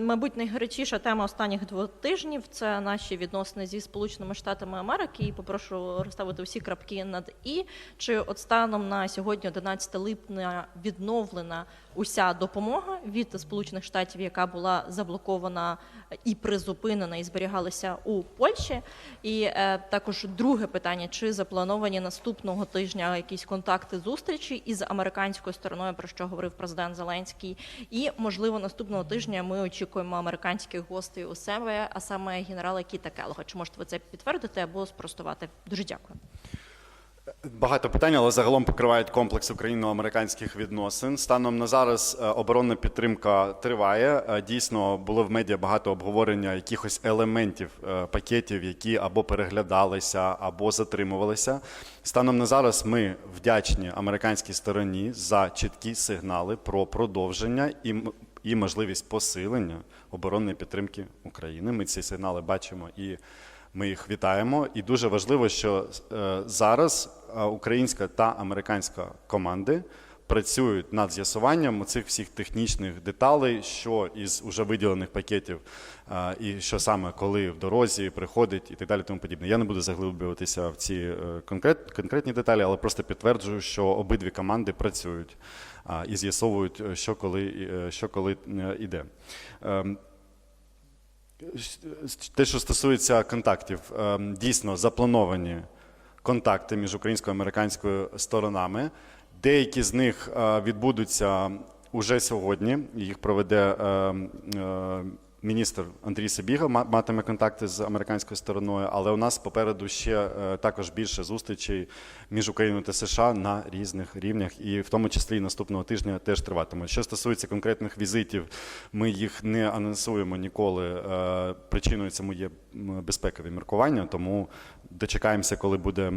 Мабуть, найгарячіша тема останніх двох тижнів це наші відносини зі Сполученими Штатами Америки. І попрошу розставити всі крапки над і. Чи от станом на сьогодні, 11 липня, відновлена уся допомога від Сполучених Штатів, яка була заблокована і призупинена, і зберігалася у Польщі. І е, також друге питання: чи заплановані наступного тижня якісь контакти зустрічі із американською стороною, про що говорив президент Зеленський, і можливо наступного тижня ми очікуємо американських гостей у себе, а саме генерала Кіта Келога. Чи можете ви це підтвердити або спростувати? Дуже дякую. Багато питань, але загалом покривають комплекс україно-американських відносин. Станом на зараз е, оборонна підтримка триває. Е, Дійсно, було в медіа багато обговорення якихось елементів е, пакетів, які або переглядалися, або затримувалися. Станом на зараз ми вдячні американській стороні за чіткі сигнали про продовження і і можливість посилення оборонної підтримки України. Ми ці сигнали бачимо і ми їх вітаємо. І дуже важливо, що е, зараз е, українська та американська команди працюють над з'ясуванням цих всіх технічних деталей, що із уже виділених пакетів, е, і що саме коли в дорозі приходить, і так далі. Тому подібне. Я не буду заглиблюватися в ці конкрет, конкретні деталі, але просто підтверджую, що обидві команди працюють і з'ясовують, е, що коли, е, що коли е, іде. Ем, те, що стосується контактів, ем, дійсно заплановані контакти між українською і американською сторонами. Деякі з них відбудуться уже сьогодні. Їх проведе ем, міністр Андрій Сибіга, ма- матиме контакти з американською стороною, але у нас попереду ще е, також більше зустрічей між Україною та США на різних рівнях, і в тому числі наступного тижня теж триватиме. Що стосується конкретних візитів, ми їх не анонсуємо ніколи. Е, Причиною цьому є безпекові міркування, тому дочекаємося, коли буде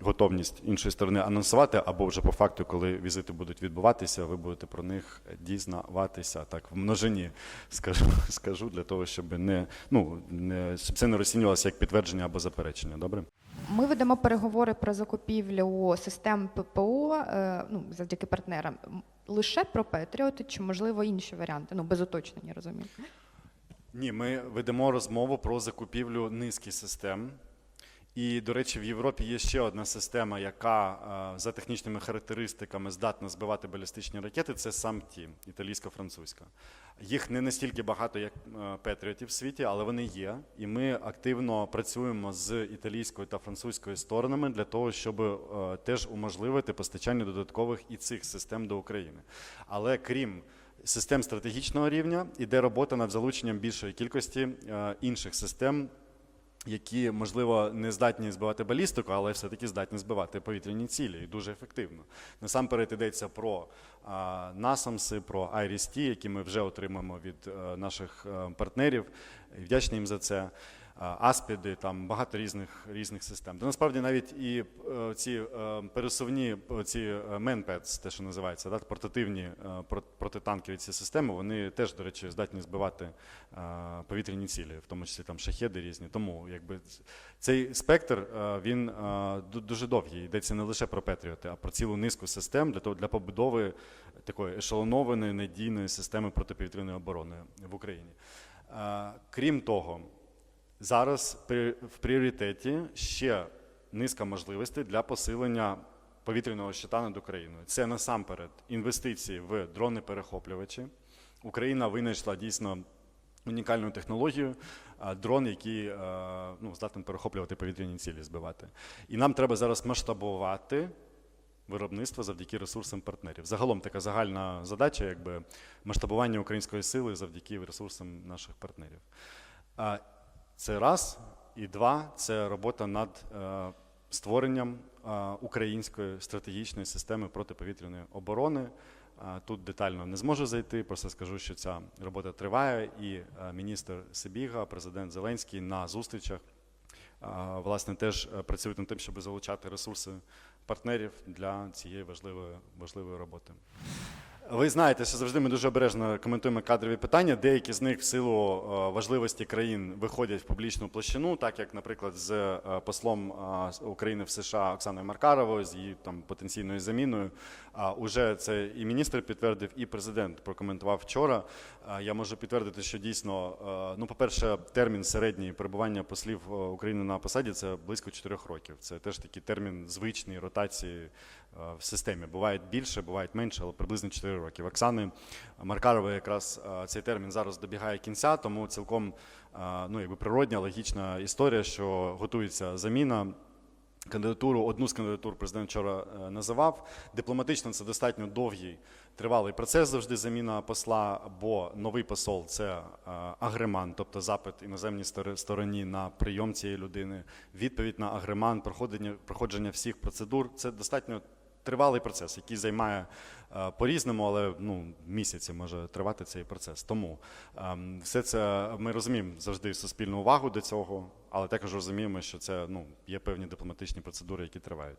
готовність іншої сторони анонсувати, або вже по факту, коли візити будуть відбуватися, ви будете про них дізнаватися. Так, в множині скажу, скажу для того, щоб не ну не щоб це не розцінювалося як підтвердження або заперечення. Добре. Ми ведемо переговори про закупівлю систем ППО е, ну, завдяки партнерам. Лише про Петріоти чи можливо інші варіанти? Ну без уточнення, розумію. Ні, ми ведемо розмову про закупівлю низки систем. І, до речі, в Європі є ще одна система, яка е, за технічними характеристиками здатна збивати балістичні ракети. Це САМТІ, італійсько-французька. Їх не настільки багато, як е, Петріотів в світі, але вони є. І ми активно працюємо з італійською та французькою сторонами для того, щоб е, теж уможливити постачання додаткових і цих систем до України. Але крім систем стратегічного рівня іде робота над залученням більшої кількості інших систем, які, можливо, не здатні збивати балістику, але все-таки здатні збивати повітряні цілі і дуже ефективно. Насамперед йдеться про а, насамси, про IRIS-T, які ми вже отримаємо від а, наших е, партнерів. Вдячні їм за це. Аспіди, там багато різних різних систем. Та насправді навіть і е, ці е, пересувні е, ці менпедс, те, що називається, да, портативні про- протитанкові ці системи, вони теж, до речі, здатні збивати повітряні цілі, в тому числі там шахеди різні. Тому якби цей спектр він дуже довгий. Йдеться не лише про Петріоти, а про цілу низку систем для того для побудови такої ешелонованої надійної системи протиповітряної оборони в Україні. Крім того, Зараз в пріоритеті ще низка можливостей для посилення повітряного щита над Україною. Це насамперед інвестиції в дрони-перехоплювачі. Україна винайшла дійсно унікальну технологію, дрон, який е, ну, здатен перехоплювати повітряні цілі, збивати. І нам треба зараз масштабувати виробництво завдяки ресурсам партнерів. Загалом така загальна задача, якби масштабування української сили завдяки ресурсам наших партнерів. Це раз. І два це робота над е, створенням е, української стратегічної системи протиповітряної оборони. Е, Тут детально не зможу зайти, просто скажу, що ця робота триває, і міністр Сибіга, президент Зеленський на зустрічах власне теж працюють над тим, щоб залучати ресурси партнерів для цієї важливої важливої роботи. Ви знаєте, що завжди ми дуже обережно коментуємо кадрові питання. Деякі з них в силу е, важливості країн виходять в публічну площину, так як, наприклад, з е, послом е, України в США Оксаною Маркаровою, з її там потенційною заміною. А уже це і міністр підтвердив, і президент прокоментував вчора. Я можу підтвердити, що дійсно, ну, по-перше, термін середній перебування послів України на посаді це близько 4 років. Це теж такий термін звичний ротації в системі. Буває більше, буває менше, але приблизно 4 роки. В Оксани Маркарової якраз е, цей термін зараз добігає кінця, тому цілком е, ну, якби природня, логічна історія, що готується заміна. Кандидатуру, одну з кандидатур президент вчора е, називав. Дипломатично це достатньо довгий тривалий процес, завжди заміна посла, бо новий посол це агреман, тобто запит іноземній стор- стороні на прийом цієї людини, відповідь на агреман, проходження всіх процедур. Це достатньо тривалий процес, який займає е, по-різному, але ну, місяці може тривати цей процес. Тому ем, все це ми розуміємо завжди суспільну увагу до цього, але також розуміємо, що це ну, є певні дипломатичні процедури, які тривають.